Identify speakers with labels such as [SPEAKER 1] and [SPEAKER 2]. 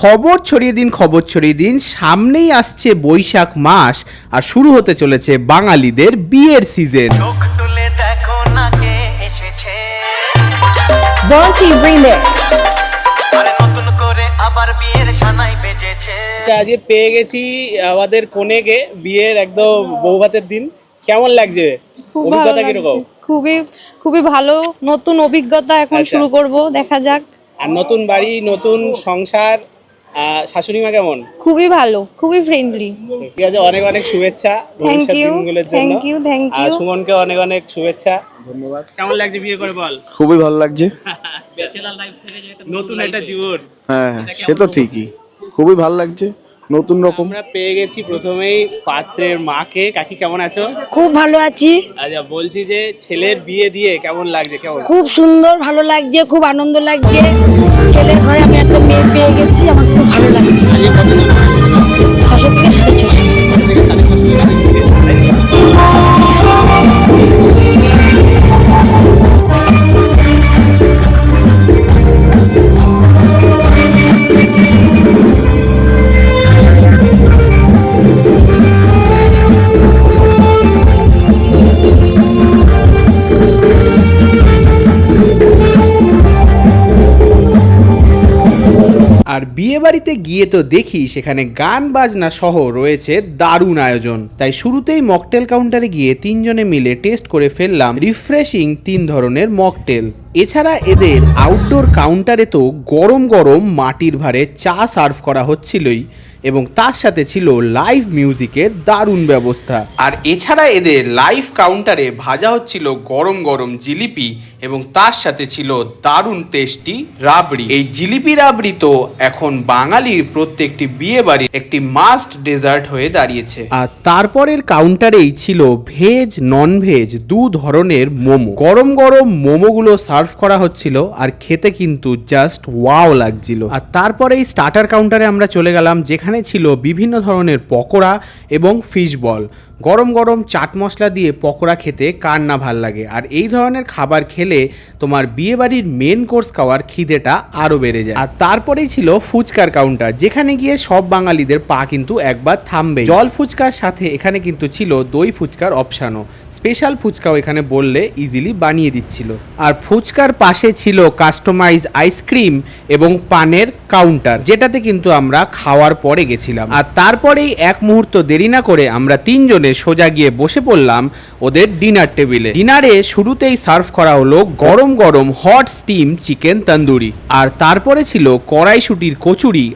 [SPEAKER 1] খবর ছড়িয়ে দিন খবর ছড়িয়ে দিন। সামনেই আসছে বৈশাখ মাস আর শুরু হতে চলেছে বাঙালিদের বিয়ের সিজন
[SPEAKER 2] চোখ তুলে দেখো না কে এসেছে।
[SPEAKER 3] Bonti Remix.
[SPEAKER 2] আরে নতুন করে আবার বিয়ের সানাই বেজেছে।
[SPEAKER 4] আচ্ছা আজকে পেয়ে গেছি আমাদের কনেকে বিয়ের একদম বৌভাতের দিন। কেমন লাগছে? অভিজ্ঞতা কীরকম?
[SPEAKER 5] খুবই খুবই ভালো। নতুন অভিজ্ঞতা এখন
[SPEAKER 4] আচ্ছা।
[SPEAKER 5] শুরু করব দেখা যাক।
[SPEAKER 4] আর নতুন বাড়ি নতুন সংসার শাশুড়ি মা কেমন?
[SPEAKER 5] খুবই ভালো খুবই ফ্রেন্ডলি
[SPEAKER 4] ঠিক আছে অনেক অনেক শুভেচ্ছা
[SPEAKER 5] thank
[SPEAKER 4] you thank
[SPEAKER 5] you thank you
[SPEAKER 4] আর সুমনকে অনেক অনেক শুভেচ্ছা। ধন্যবাদ। কেমন লাগছে বিয়ে করে বল?
[SPEAKER 6] খুবই ভালো লাগছে।
[SPEAKER 4] নতুন একটা জীবন।
[SPEAKER 6] হ্যাঁ হ্যাঁ সে তো ঠিকই। খুবই ভালো লাগছে। নতুন রকম?
[SPEAKER 4] আমরা পেয়ে গেছি প্রথমেই পাত্রের মাকে। কাকি কেমন আছো?
[SPEAKER 3] খুব ভালো আছি।
[SPEAKER 4] আচ্ছা বলছি যে ছেলের বিয়ে দিয়ে কেমন লাগছে কেমন?
[SPEAKER 3] খুব সুন্দর ভালো লাগছে খুব আনন্দ লাগছে। ছেলের ঘরে আমি একটা মেয়ে পেয়ে গেছি আমার খুব ভালো লাগছে।
[SPEAKER 1] আর বিয়ে বাড়িতে গিয়ে তো দেখি সেখানে গান বাজনা সহ রয়েছে দারুণ আয়োজন। তাই শুরুতেই মকটেল কাউন্টারে গিয়ে তিনজনে মিলে টেস্ট করে ফেললাম রিফ্রেশিং তিন ধরনের মকটেল। এছাড়া এদের আউটডোর কাউন্টারে তো গরম গরম মাটির ভারে চা সার্ভ করা হচ্ছিলই এবং তার সাথে ছিল লাইভ মিউজিকের দারুণ ব্যবস্থা। আর এছাড়া এদের লাইভ কাউন্টারে ভাজা হচ্ছিল গরম গরম জিলিপি এবং তার সাথে ছিল দারুণ টেস্টি রাবড়ি। এই জিলিপি রাবড়ি তো এখন বাঙালির প্রত্যেকটি বিয়ে বাড়ির একটি মাস্ট ডেজার্ট হয়ে দাঁড়িয়েছে। আর তারপরের কাউন্টারেই ছিল ভেজ নন ভেজ দু ধরনের মোমো। গরম গরম মোমোগুলো সার্ভ করা হচ্ছিল আর খেতে কিন্তু জাস্ট ওয়াও লাগছিল। আর তারপরে এই স্টার্টার কাউন্টারে আমরা চলে গেলাম যেখানে ছিল বিভিন্ন ধরনের পকোড়া এবং ফিশ বল গরম গরম চাট মশলা দিয়ে পকোড়া খেতে কার না ভালো লাগে? আর এই ধরনের খাবার খেলে তোমার বিয়েবাড়ির মেন কোর্স খাওয়ার খিদেটা আরও বেড়ে যায়। আর তারপরেই ছিল ফুচকার কাউন্টার যেখানে গিয়ে সব বাঙালিদের পা কিন্তু একবার থামবে জল ফুচকার সাথে এখানে কিন্তু ছিল দই ফুচকার অপশানও স্পেশাল ফুচকাও এখানে বললে ইজিলি বানিয়ে দিচ্ছিল। আর ফুচকার পাশে ছিল কাস্টমাইজ আইসক্রিম এবং পানের কাউন্টার যেটাতে কিন্তু আমরা খাওয়ার পরে গেছিলাম। আর তারপরেই এক মুহূর্ত দেরি না করে আমরা তিনজনে সোজা গিয়ে বসে পড়লাম ওদের ডিনার টেবিলে ডিনারে শুরুতেই সার্ভ করা হলো গরম গরম হট স্টিম চিকেন তন্দুরি। আর তারপরে ছিল কড়াইশুটির কচুরি